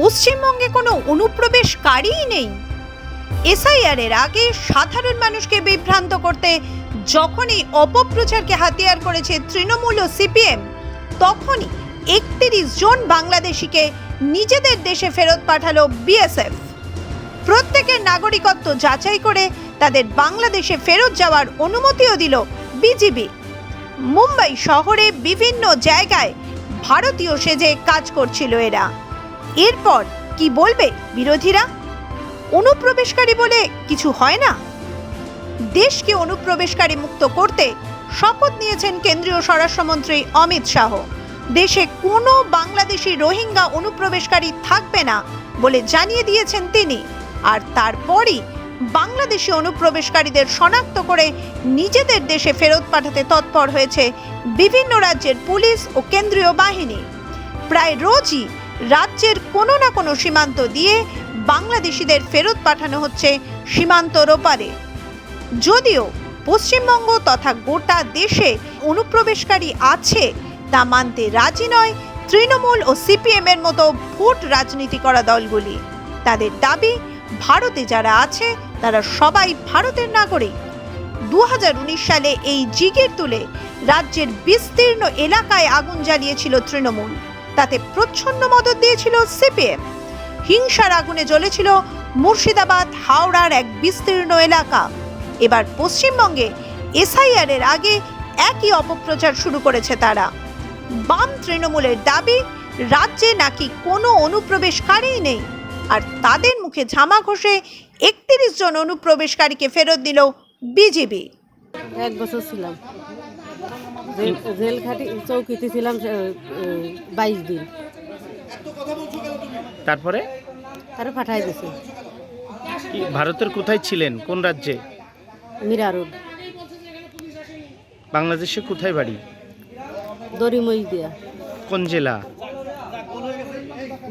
পশ্চিমবঙ্গে কোনো অনুপ্রবেশকারীই নেই। এসআইআর এর আগে সাধারণ মানুষকে বিভ্রান্ত করতে যখনই অপপ্রচারকে হাতিয়ার করেছে তৃণমূল ও সিপিএম, তখনই একত্রিশ জন বাংলাদেশিকে নিজেদের দেশে ফেরত পাঠালো বিএসএফ। প্রত্যেকের নাগরিকত্ব যাচাই করে তাদের বাংলাদেশে ফেরত যাওয়ার অনুমতিও দিল বিজিবি। মুম্বাই শহরে বিভিন্ন জায়গায় ভারতীয় সেজে কাজ করছিল এরা। এরপর কি বলবে বিরোধীরা? অনুপ্রবেশকারী বলে কিছু হয় না? দেশকে অনুপ্রবেশকারী মুক্ত করতে শপথ নিয়েছেন কেন্দ্রীয় স্বরাষ্ট্রমন্ত্রী অমিত শাহ। দেশে কোনো বাংলাদেশি রোহিঙ্গা অনুপ্রবেশকারী থাকবে না বলে জানিয়ে দিয়েছেন তিনি। আর তারপরই বাংলাদেশি অনুপ্রবেশকারীদের শনাক্ত করে নিজেদের দেশে ফেরত পাঠাতে তৎপর হয়েছে বিভিন্ন রাজ্যের পুলিশ ও কেন্দ্রীয় বাহিনী। প্রায় রোজই রাজ্যের কোনো না কোনো সীমান্ত দিয়ে বাংলাদেশিদের ফেরত পাঠানো হচ্ছে সীমান্তর ওপারে যদিও পশ্চিমবঙ্গ তথা গোটা দেশে অনুপ্রবেশকারী আছে, তা মানতে রাজি নয় তৃণমূল ও সিপিএম এর মতো ভোট রাজনীতি করা দলগুলি। তাদের দাবি, ভারতে যারা আছে, তারা সবাই ভারতের নাগরিক। দু হাজার উনিশ সালে এই জিগির তুলে রাজ্যের বিস্তীর্ণ এলাকায় আগুন জ্বালিয়েছিল তৃণমূল। তাতে প্রচ্ছন্ন মদত দিয়েছিল সিপিএম। হিংসার আগুনে জ্বলেছিল মুর্শিদাবাদ, হাওড়ার এক বিস্তীর্ণ এলাকা। এবার পশ্চিমবঙ্গে এসআইআর এর আগে একই অপপ্রচার শুরু করেছে তারা। বাম তৃণমূলের দাবি, রাজ্যে নাকি কোনো অনুপ্রবেশকারীই নেই। আর তাদের মুখে ঝামা ঘষে একত্রিশ জন অনুপ্রবেশকারীকে ফেরত দিল বিজেপি। এক বছর ছিলাম। জেল জেল খাটি চৌকিতে ছিলাম বাইশ দিন। তারপরে? তারা পাঠাই দিছে। ভারতের কোথায় ছিলেন? কোন রাজ্যে? মীরা রোড। বাংলাদেশে কোথায় বাড়ি? দড়িমই দিয়া। কোন জেলা?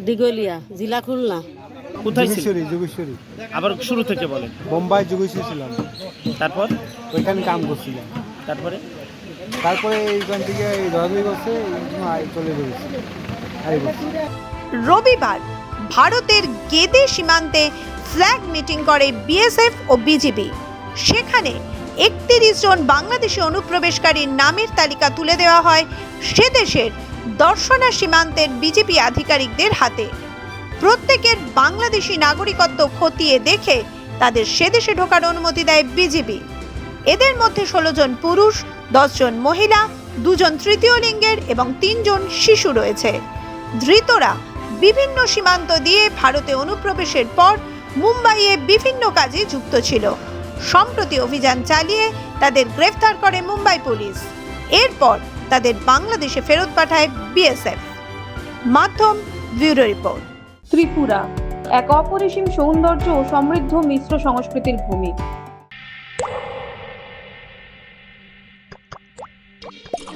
দিগলিয়া জেলা খুলনা। কোথায় ছিলেন? যোগেশ্বরী যোগেশ্বরী আবার শুরু থেকে বলেন। বোম্বাই যোগেশ্বরী ছিলাম। তারপর? ওইখানে কাম করছিলাম। তারপরে? তারপরে এইখান থেকে ধরাধরি করছে চলে গেছি। রবিবার ভারতের গেদে সীমান্তে ফ্ল্যাগ মিটিং করে বিএসএফ ও বিজিবি। সেখানে একত্রিশ জন বাংলাদেশি অনুপ্রবেশকারীর নামের তালিকা তুলে দেওয়া হয় সে দেশের দর্শনা সীমান্তের বিজেপি আধিকারিকদের হাতে। প্রত্যেকের বাংলাদেশি নাগরিকত্ব খতিয়ে দেখে তাদের সে দেশে ঢোকার অনুমতি দেয় বিজিবি। এদের মধ্যে ষোলো জন পুরুষ জন মহিলা, দুজন তৃতীয় লিঙ্গের এবং তিনজন শিশু রয়েছে। ধৃতরা বিভিন্ন সীমান্ত দিয়ে ভারতে অনুপ্রবেশের পর মুম্বাইয়ে বিভিন্ন কাজে যুক্ত ছিল। সম্প্রতি অভিযান চালিয়ে তাদের গ্রেফতার করে মুম্বাই পুলিশ। এরপর তাদের বাংলাদেশে ফেরত পাঠায় বিএসএফ। মাধ্যম ব্যুরো রিপোর্ট। ত্রিপুরা, এক অপরিসীম সৌন্দর্য ও সমৃদ্ধ মিশ্র সংস্কৃতির ভূমি। Thank you.